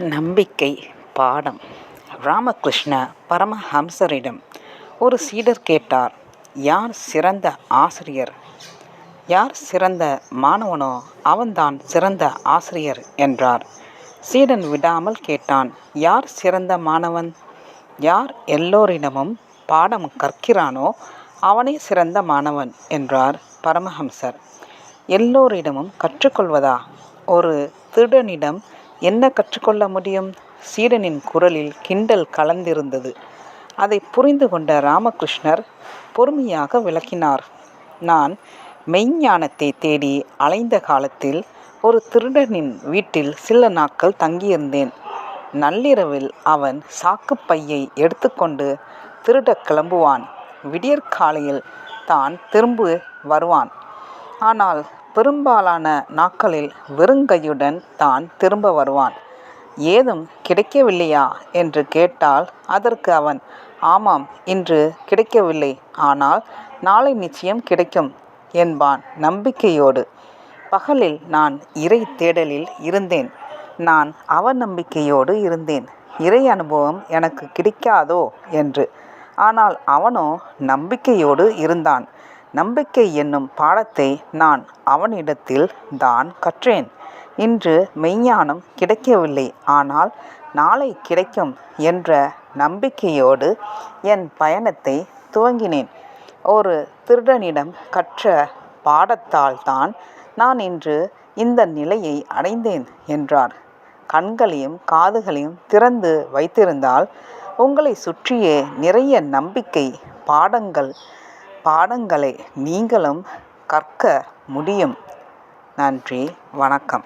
நம்பிக்கை பாடம். ராமகிருஷ்ண பரமஹம்சரிடம் ஒரு சீடர் கேட்டார் யார் சிறந்த ஆசிரியர்? யார் சிறந்த மாணவனோ அவன்தான் சிறந்த ஆசிரியர் என்றார். சீடன் விடாமல் கேட்டான் யார் சிறந்த மாணவன்? யார் எல்லோரிடமும் பாடம் கற்கிறானோ அவனே சிறந்த மாணவன் என்றார் பரமஹம்சர். எல்லோரிடமும் கற்றுக்கொள்வதா? ஒரு திருடனிடம் என்ன கற்றுக்கொள்ள முடியும்? சீடனின் குரலில் கிண்டல் கலந்திருந்தது. அதை புரிந்து கொண்ட ராமகிருஷ்ணர் பொறுமையாக விளக்கினார். நான் மெய்ஞானத்தை தேடி அலைந்த காலத்தில் ஒரு திருடனின் வீட்டில் சில நாட்கள் தங்கியிருந்தேன். நள்ளிரவில் அவன் சாக்குப்பையை எடுத்துக்கொண்டு திருடக் கிளம்புவான். விடியற்காலையில் தான் திரும்ப வருவான். ஆனால் பெரும்பாலான நாட்களில் வெறுங்கையுடன் தான் திரும்ப வருவான். ஏதும் கிடைக்கவில்லையா? என்று கேட்டால் அதற்கு அவன் ஆமாம் இன்று கிடைக்கவில்லை. ஆனால் நாளை நிச்சயம் கிடைக்கும் என்பான் நம்பிக்கையோடு. பகலில் நான் இறை தேடலில் இருந்தேன். நான் அவநம்பிக்கையோடு இருந்தேன். இறை அனுபவம் எனக்கு கிடைக்காதோ? என்று. ஆனால் அவனோ நம்பிக்கையோடு இருந்தான். நம்பிக்கை என்னும் பாடத்தை நான் அவனிடத்தில் தான் கற்றேன். இன்று மெய்ஞானம் கிடைக்கவில்லை. ஆனால் நாளை கிடைக்கும் என்ற நம்பிக்கையோடு என் பயணத்தை துவங்கினேன். ஒரு திருடனிடம் கற்ற பாடத்தால் தான் நான் இன்று இந்த நிலையை அடைந்தேன் என்றார். கண்களையும் காதுகளையும் திறந்து வைத்திருந்தால் உங்களை சுற்றியே நிறைய நம்பிக்கை பாடங்கள் பாடங்களை நீங்களும் கற்க முடியும். நன்றி வணக்கம்.